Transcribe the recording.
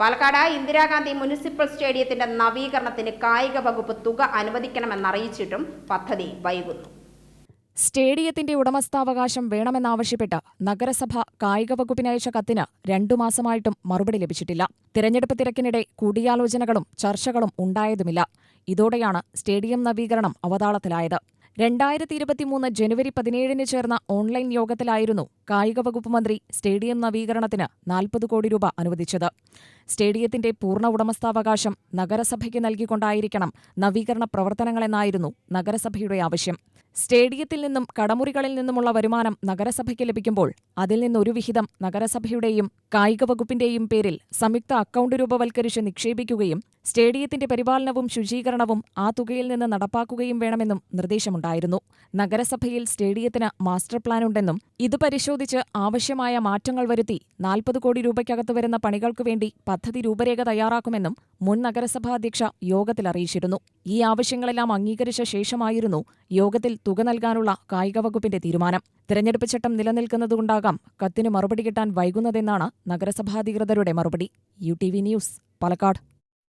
Palakkad Indira Gandhi municipal സ്റ്റേഡിയത്തിന്റെ നവീകരണത്തിന് കായിക വകുപ്പ് തുക അനുവദിക്കണമെന്നറിയിച്ചിട്ടും പദ്ധതി വൈകുന്നു. സ്റ്റേഡിയത്തിന്റെ ഉടമസ്ഥാവകാശം വേണമെന്നാവശ്യപ്പെട്ട് നഗരസഭ കായിക വകുപ്പിനയച്ച കത്തിന് രണ്ടു മാസമായിട്ടും മറുപടി ലഭിച്ചിട്ടില്ല. തിരഞ്ഞെടുപ്പ് തിരക്കിനിടെ കൂടിയാലോചനകളും ചർച്ചകളും ഉണ്ടായതുമില്ല. ഇതോടെയാണ് സ്റ്റേഡിയം നവീകരണം അവതാളത്തിലായത്. രണ്ടായിരത്തി ഇരുപത്തിമൂന്ന് ജനുവരി പതിനേഴിന് ചേർന്ന ഓൺലൈൻ യോഗത്തിലായിരുന്നു കായിക വകുപ്പ് മന്ത്രി സ്റ്റേഡിയം നവീകരണത്തിന് നാൽപ്പത് കോടി രൂപ അനുവദിച്ചത്. സ്റ്റേഡിയത്തിന്റെ പൂർണ ഉടമസ്ഥാവകാശം നഗരസഭയ്ക്ക് നൽകിക്കൊണ്ടായിരിക്കണം നവീകരണ പ്രവർത്തനങ്ങളെന്നായിരുന്നു നഗരസഭയുടെ ആവശ്യം. സ്റ്റേഡിയത്തിൽ നിന്നും കടമുറികളിൽ നിന്നുമുള്ള വരുമാനം നഗരസഭയ്ക്ക് ലഭിക്കുമ്പോൾ അതിൽ നിന്നൊരു വിഹിതം നഗരസഭയുടെയും കായിക വകുപ്പിന്റെയും പേരിൽ സംയുക്ത അക്കൗണ്ട് രൂപവൽക്കരിച്ച് നിക്ഷേപിക്കുകയും സ്റ്റേഡിയത്തിന്റെ പരിപാലനവും ശുചീകരണവും ആ തുകയിൽ നിന്ന് നടപ്പാക്കുകയും വേണമെന്നും നിർദ്ദേശമുണ്ടായിരുന്നു. നഗരസഭയിൽ സ്റ്റേഡിയത്തിന് മാസ്റ്റർ പ്ലാനുണ്ടെന്നും ഇത് പരിശോധിച്ച് ആവശ്യമായ മാറ്റങ്ങൾ വരുത്തി നാൽപ്പത് കോടി രൂപയ്ക്കകത്ത് വരുന്ന പണികൾക്കു വേണ്ടി പദ്ധതി രൂപരേഖ തയ്യാറാക്കുമെന്നും മുൻ നഗരസഭാ അധ്യക്ഷ യോഗത്തിൽ അറിയിച്ചിരുന്നു. ഈ ആവശ്യങ്ങളെല്ലാം അംഗീകരിച്ച ശേഷമായിരുന്നു യോഗത്തിൽ തുക നൽകാനുള്ള കായിക വകുപ്പിന്റെ തീരുമാനം. തിരഞ്ഞെടുപ്പ് ചട്ടം നിലനിൽക്കുന്നതുകൊണ്ടാകാം കത്തിന് മറുപടി കിട്ടാൻ വൈകുന്നതെന്നാണ് നഗരസഭാധികൃതരുടെ മറുപടി. U T V news Palakkad.